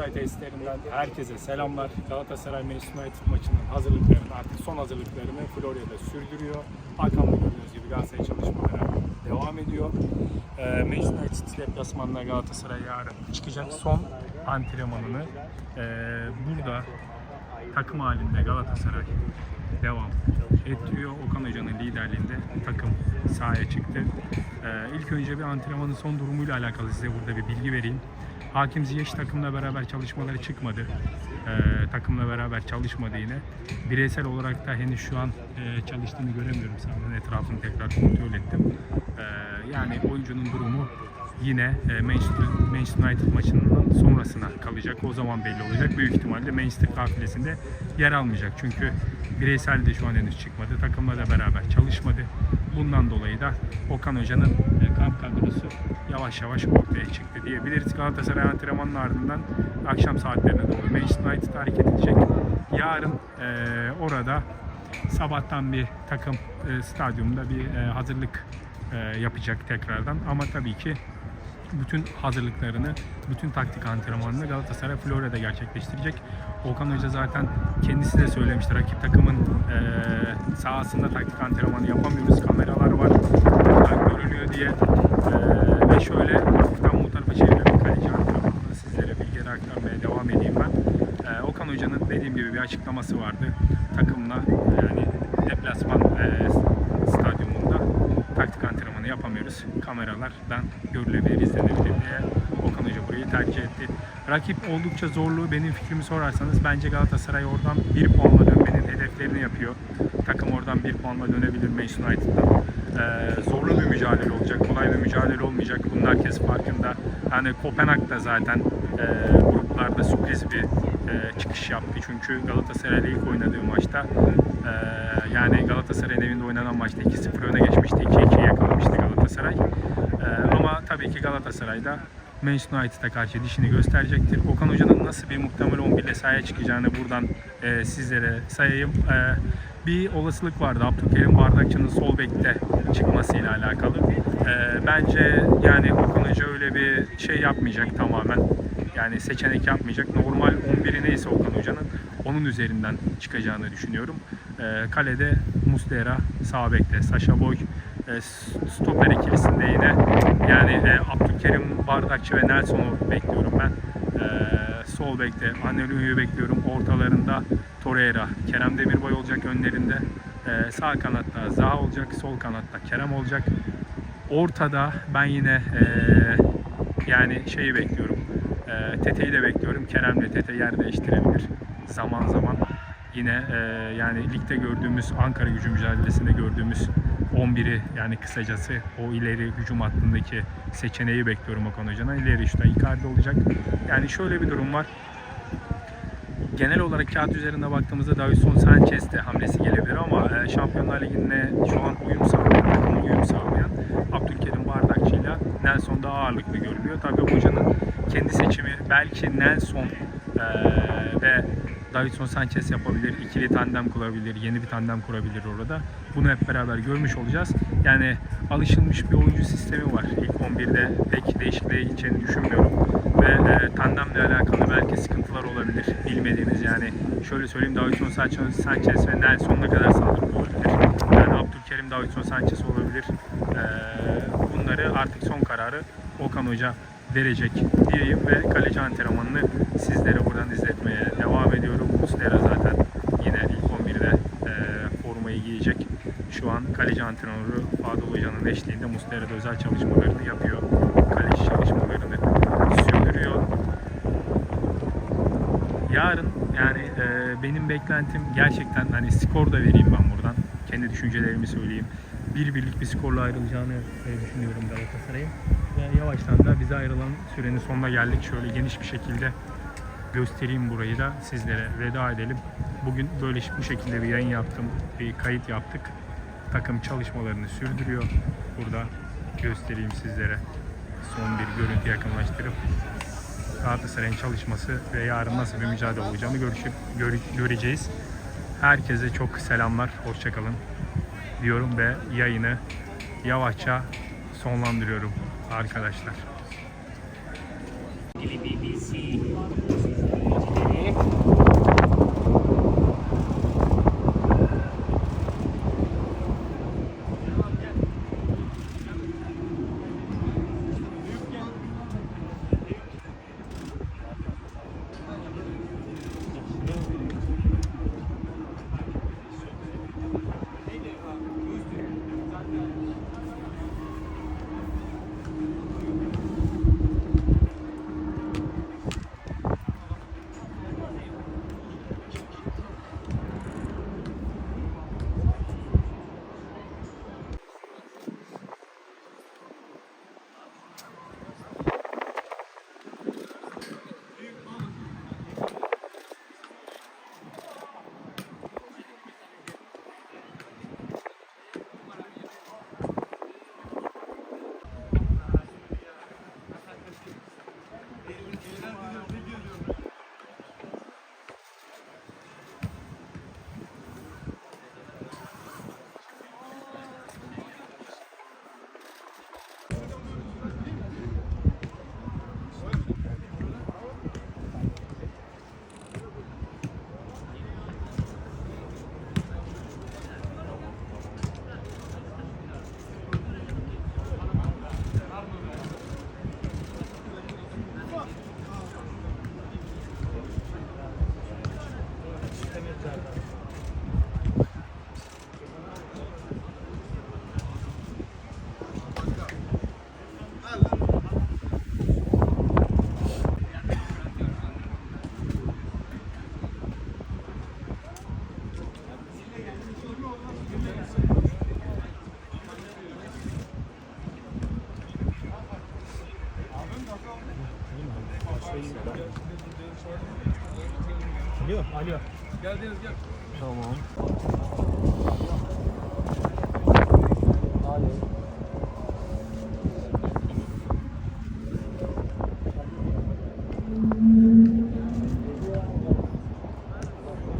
Oktay tesislerinden herkese selamlar. Galatasaray Manchester United maçının hazırlıklarını artık son hazırlıklarını Florya'da sürdürüyor. Arkamda gördüğünüz gibi Galatasaray çalışmaları devam ediyor. Ee, Manchester United deplasmanına Galatasaray yarın çıkacak. Son antrenmanını ee, burada takım halinde Galatasaray devam ettiriyor. Okan Hoca'nın liderliğinde takım sahaya çıktı. Ee, ilk önce bir antrenmanın son durumuyla alakalı size burada bir bilgi vereyim. Hakim Ziyech takımla beraber çalışmaları çıkmadı. Ee, takımla beraber çalışmadı yine. Bireysel olarak da henüz şu an e, çalıştığını göremiyorum. Sanırım etrafını tekrar kontrol ettim. Ee, yani oyuncunun durumu yine e, Manchester, Manchester United maçının sonrasına kalacak. O zaman belli olacak. Büyük ihtimalle Manchester kafilesinde yer almayacak. Çünkü bireysel de şu an henüz çıkmadı. Takımla da beraber çalışmadı. Bundan dolayı da Okan Hoca'nın kamp kadrosu yavaş yavaş ortaya çıktı diyebiliriz. Galatasaray antrenmanının ardından akşam saatlerine doğru Manchester United hareket edecek. Yarın e, orada sabahtan bir takım e, stadyumda bir e, hazırlık e, yapacak tekrardan. Ama tabii ki bütün hazırlıklarını, bütün taktik antrenmanını Galatasaray Florya'da gerçekleştirecek. Okan Hoca zaten kendisi de söylemişti. Rakip takımın e, sahasında taktik antrenmanı yapamıyoruz. Kameralar var. Diye. E, ve şöyle hafiften bu tarafa çevirerek kaleci antrenmanını sizlere bilgileri aktarmaya devam edeyim ben. E, Okan Hoca'nın dediğim gibi bir açıklaması vardı. Takımla yani deplasman e, stadyumunda taktik antrenmanı yapamıyoruz. Kameralardan görülebilir, izlenebilir diye Okan Hoca burayı tercih etti. Rakip oldukça zorlu. Benim fikrimi sorarsanız bence Galatasaray oradan bir puanla dönmenin oradan bir puanla dönebilir Manchester United'dan. Ee, zorlu bir mücadele olacak. Kolay bir mücadele olmayacak. Bunun herkes farkında. Hani Kopenhag'da zaten e, gruplarda sürpriz bir e, çıkış yaptı. Çünkü Galatasaray'la ilk oynadığı maçta e, yani Galatasaray'ın evinde oynanan maçta 2-0 öne geçmişti. 2-2'ye yakalamıştı Galatasaray. E, ama tabii ki Galatasaray'da Manchester United'a karşı dişini gösterecektir. Okan Hoca'nın nasıl bir muhtemel 11 ile sahaya çıkacağını buradan e, sizlere sayayım. E, bir olasılık vardı Abdülkerim Bardakçı'nın sol bekte çıkmasıyla alakalı. E, bence yani Okan Hoca öyle bir şey yapmayacak tamamen. Yani seçenek yapmayacak. Normal 11'i neyse Okan Hoca'nın onun üzerinden çıkacağını düşünüyorum. E, kalede Muslera, sağ bekte Saşa Boy, e, stoper ikilisinde yine yani e, Abdülkerim Bardakçı ve Nelson'u bekliyorum ben. Sol bekte Anelio'yu bekliyorum. Ortalarında Torreira, Kerem Demirbay olacak önlerinde. E, sağ kanatta Zaha olacak, sol kanatta Kerem olacak. Ortada ben yine e, yani şeyi bekliyorum. E, Tete'yi de bekliyorum. Kerem'le Tete yer değiştirebilir zaman zaman. Yine e, yani ligde gördüğümüz Ankara gücü mücadelesinde gördüğümüz 11'i yani kısacası o ileri hücum hattındaki seçeneği bekliyorum Okan Hoca'dan. İleri işte Icardi olacak. Yani şöyle bir durum var. Genel olarak kağıt üzerinde baktığımızda Davinson Sanchez de hamlesi gelebilir ama e, Şampiyonlar Ligi'nde şu an uyum sağlayan, uyum sağlayan Abdülkerim Bardakçı'yla Nelson daha ağırlıklı görülüyor. Tabii hocanın kendi seçimi belki Nelson e, ve Davinson Sanchez yapabilir, ikili tandem kurabilir, yeni bir tandem kurabilir orada. Bunu hep beraber görmüş olacağız. Yani alışılmış bir oyuncu sistemi var. İlk 11'de pek değişikliğe gideceğini düşünmüyorum. Ve e, tandemle alakalı belki sıkıntılar olabilir bilmediğimiz yani. Şöyle söyleyeyim Davinson Sanchez ve Nelson ne kadar sağlıklı olabilir. Yani Abdülkerim Davinson Sanchez olabilir. E, bunları artık son kararı Okan Hoca verecek diyeyim ve kaleci antrenmanını sizlere buradan izletmeye devam ediyorum. Muslera zaten yine ilk 11'de e, formayı giyecek. Şu an kaleci antrenörü Fadıl Hoca'nın eşliğinde Muslera'da özel çalışmalarını yapıyor. Kaleci çalışmalarını sürdürüyor. Yarın yani e, benim beklentim gerçekten hani skor da vereyim ben buradan. Kendi düşüncelerimi söyleyeyim. Bir birlik bir skorla ayrılacağını düşünüyorum Galatasaray'ın. Ve yavaştan da bize ayrılan sürenin sonuna geldik. Şöyle geniş bir şekilde göstereyim burayı da sizlere veda edelim. Bugün böyle bu şekilde bir yayın yaptım, bir kayıt yaptık. Takım çalışmalarını sürdürüyor. Burada göstereyim sizlere. Son bir görüntü yakınlaştırıp Galatasaray'ın çalışması ve yarın nasıl bir mücadele olacağını görüşüp gör- göreceğiz. Herkese çok selamlar, hoşçakalın diyorum ve yayını yavaşça sonlandırıyorum arkadaşlar. Alo, alo. Tamam.